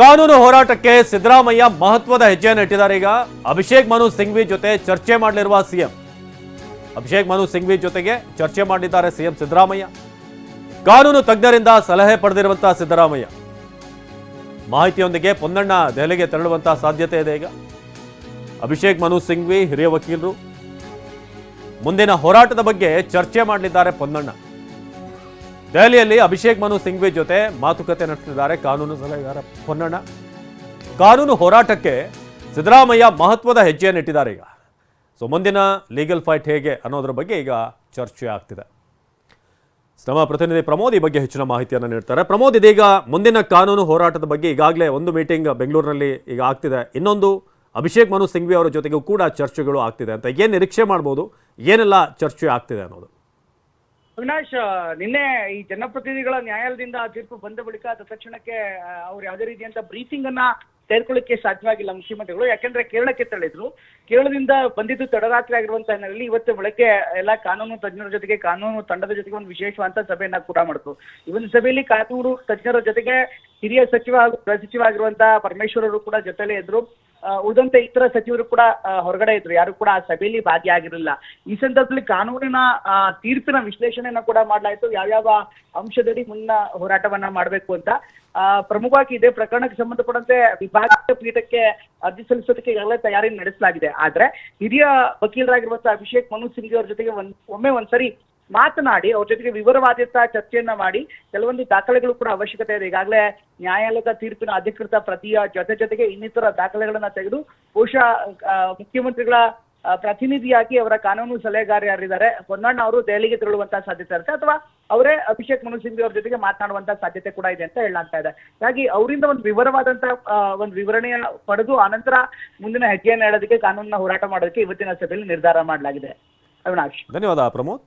ಕಾನೂನು ಹೋರಾಟಕ್ಕೆ ಸಿದ್ದರಾಮಯ್ಯ ಮಹತ್ವದ ಹೆಜ್ಜೆಯನ್ನು ಇಟ್ಟಿದ್ದಾರೆ. ಈಗ ಅಭಿಷೇಕ್ ಮನು ಸಿಂಘ್ವಿ ಜೊತೆ ಚರ್ಚೆ ಮಾಡಲಿರುವ ಸಿಎಂ. ಅಭಿಷೇಕ್ ಮನು ಸಿಂಘ್ವಿ ಜೊತೆಗೆ ಚರ್ಚೆ ಮಾಡಿದ್ದಾರೆ ಸಿಎಂ ಸಿದ್ದರಾಮಯ್ಯ. ಕಾನೂನು ತಜ್ಞರಿಂದ ಸಲಹೆ ಪಡೆದಿರುವಂತಹ ಸಿದ್ದರಾಮಯ್ಯ. ಮಾಹಿತಿಯೊಂದಿಗೆ ಪೊನ್ನಣ್ಣ ದೆಹಲಿಗೆ ತೆರಳುವಂತಹ ಸಾಧ್ಯತೆ ಇದೆ ಈಗ. ಅಭಿಷೇಕ್ ಮನು ಸಿಂಘ್ವಿ ಹಿರಿಯ ವಕೀಲರು. ಮುಂದಿನ ಹೋರಾಟದ ಬಗ್ಗೆ ಚರ್ಚೆ ಮಾಡಲಿದ್ದಾರೆ ಪೊನ್ನಣ್ಣ. ದೆಹಲಿಯಲ್ಲಿ ಅಭಿಷೇಕ್ ಮನು ಸಿಂಘ್ವಿ ಜೊತೆ ಮಾತುಕತೆ ನಡೆಸಿದ್ದಾರೆ ಕಾನೂನು ಸಲಹೆಗಾರ ಪೊನ್ನಣ್ಣ. ಕಾನೂನು ಹೋರಾಟಕ್ಕೆ ಸಿದ್ದರಾಮಯ್ಯ ಮಹತ್ವದ ಹೆಜ್ಜೆಯನ್ನು ಇಟ್ಟಿದ್ದಾರೆ ಈಗ. ಸೊ, ಮುಂದಿನ ಲೀಗಲ್ ಫೈಟ್ ಹೇಗೆ ಅನ್ನೋದ್ರ ಬಗ್ಗೆ ಈಗ ಚರ್ಚೆ ಆಗ್ತಿದೆ. ನಮ್ಮ ಪ್ರತಿನಿಧಿ ಪ್ರಮೋದ್ ಈ ಬಗ್ಗೆ ಹೆಚ್ಚಿನ ಮಾಹಿತಿಯನ್ನು ನೀಡ್ತಾರೆ. ಪ್ರಮೋದ್, ಇದೀಗ ಮುಂದಿನ ಕಾನೂನು ಹೋರಾಟದ ಬಗ್ಗೆ ಈಗಾಗಲೇ ಒಂದು ಮೀಟಿಂಗ್ ಬೆಂಗಳೂರಿನಲ್ಲಿ ಈಗ ಆಗ್ತಿದೆ. ಇನ್ನೊಂದು ಅಭಿಷೇಕ್ ಮನು ಸಿಂಘ್ವಿ ಅವರ ಜೊತೆಗೂ ಕೂಡ ಚರ್ಚೆಗಳು ಆಗ್ತಿದೆ ಅಂತ. ಏನು ನಿರೀಕ್ಷೆ ಮಾಡ್ಬೋದು? ಏನೆಲ್ಲ ಚರ್ಚೆ ಆಗ್ತಿದೆ ಅನ್ನೋದು? ಅವಿನಾಶ್ ನಿನ್ನೆ ಈ ಜನಪ್ರತಿನಿಧಿಗಳ ನ್ಯಾಯಾಲಯದಿಂದ ತೀರ್ಪು ಬಂದ ಬಳಿಕ ತತ್ಕ್ಷಣಕ್ಕೆ ಆ, ಅವ್ರು ಯಾವುದೇ ರೀತಿಯಂತ ಬ್ರೀಫಿಂಗ್ ಅನ್ನ ತೆಗೆದುಕೊಳ್ಳಿಕ್ಕೆ ಸಾಧ್ಯವಾಗಿಲ್ಲ ಮುಖ್ಯಮಂತ್ರಿಗಳು. ಯಾಕಂದ್ರೆ ಕೇರಳಕ್ಕೆ ತೆರಳಿದ್ರು. ಕೇರಳದಿಂದ ಬಂದಿದ್ದು ತಡರಾತ್ರಿ ಆಗಿರುವಂತ ಹಿನ್ನೆಲೆಯಲ್ಲಿ ಇವತ್ತು ಬೆಳಗ್ಗೆ ಎಲ್ಲ ಕಾನೂನು ತಜ್ಞರ ಜೊತೆಗೆ ಕಾನೂನು ತಂಡದ ಜೊತೆಗೆ ಒಂದು ವಿಶೇಷವಾದ ಸಭೆಯನ್ನ ಕೂಡ ಮಾಡಿತು. ಈ ಸಭೆಯಲ್ಲಿ ಕಾನೂನು ತಜ್ಞರ ಜೊತೆಗೆ ಹಿರಿಯ ಸಚಿವ ಹಾಗೂ ಗೃಹ ಸಚಿವ ಆಗಿರುವಂತಹ ಪರಮೇಶ್ವರರು ಕೂಡ ಜೊತೆಲೇ ಇದ್ರು. ಉಳಿದಂತೆ ಇತರ ಸಚಿವರು ಕೂಡ ಹೊರಗಡೆ ಇದ್ರು. ಯಾರು ಕೂಡ ಆ ಸಭೆಯಲ್ಲಿ ಭಾಗಿಯಾಗಿರಲಿಲ್ಲ. ಈ ಸಂದರ್ಭದಲ್ಲಿ ಕಾನೂನಿನ ತೀರ್ಪಿನ ವಿಶ್ಲೇಷಣೆಯನ್ನ ಕೂಡ ಮಾಡಲಾಯಿತು. ಯಾವ್ಯಾವ ಅಂಶದಡಿ ಮುನ್ನ ಹೋರಾಟವನ್ನ ಮಾಡಬೇಕು ಅಂತ. ಪ್ರಮುಖವಾಗಿ ಇದೇ ಪ್ರಕರಣಕ್ಕೆ ಸಂಬಂಧಪಟ್ಟಂತೆ ವಿಭಾಗೀಯ ಪೀಠಕ್ಕೆ ಅರ್ಜಿ ಸಲ್ಲಿಸೋದಕ್ಕೆ ಈಗಾಗಲೇ ತಯಾರಿ ನಡೆಸಲಾಗಿದೆ. ಆದ್ರೆ ಹಿರಿಯ ವಕೀಲರಾಗಿರುವಂತಹ ಅಭಿಷೇಕ್ ಮನು ಸಿಂಗ್ ಅವ್ರ ಜೊತೆಗೆ ಒಮ್ಮೆ ಒಂದ್ಸರಿ ಮಾತನಾಡಿ, ಅವ್ರ ಜೊತೆಗೆ ವಿವರವಾದಂತಹ ಚರ್ಚೆಯನ್ನ ಮಾಡಿ, ಕೆಲವೊಂದು ದಾಖಲೆಗಳು ಕೂಡ ಅವಶ್ಯಕತೆ ಇದೆ. ಈಗಾಗಲೇ ನ್ಯಾಯಾಲಯದ ತೀರ್ಪಿನ ಅಧಿಕೃತ ಪ್ರತಿಯ ಜೊತೆ ಜೊತೆಗೆ ಇನ್ನಿತರ ದಾಖಲೆಗಳನ್ನ ತೆಗೆದು ಬಹುಶಃ ಮುಖ್ಯಮಂತ್ರಿಗಳ ಪ್ರತಿನಿಧಿಯಾಗಿ ಅವರ ಕಾನೂನು ಸಲಹೆಗಾರ ಯಾರಿದ್ದಾರೆ ಹೊನ್ನಣ್ಣ ಅವರು ದೆಹಲಿಗೆ ತೆರಳುವಂತಹ ಸಾಧ್ಯತೆ ಇರುತ್ತೆ ಅಥವಾ ಅವರೇ ಅಭಿಷೇಕ್ ಮನು ಸಿಂಘ್ವಿ ಅವ್ರ ಜೊತೆಗೆ ಮಾತನಾಡುವಂತಹ ಸಾಧ್ಯತೆ ಕೂಡ ಇದೆ ಅಂತ ಹೇಳಲಾಗ್ತಾ ಇದೆ. ಹಾಗಾಗಿ ಅವರಿಂದ ಒಂದು ವಿವರವಾದಂತಹ ಒಂದು ವಿವರಣೆಯ ಪಡೆದು ಆನಂತರ ಮುಂದಿನ ಹೆಜ್ಜೆಯನ್ನು ಹೇಳೋದಕ್ಕೆ ಕಾನೂನಿನ ಹೋರಾಟ ಮಾಡೋದಕ್ಕೆ ಇವತ್ತಿನ ಸಭೆಯಲ್ಲಿ ನಿರ್ಧಾರ ಮಾಡಲಾಗಿದೆ. ಅವಿನಾಶ್. ಧನ್ಯವಾದ ಪ್ರಮೋದ್.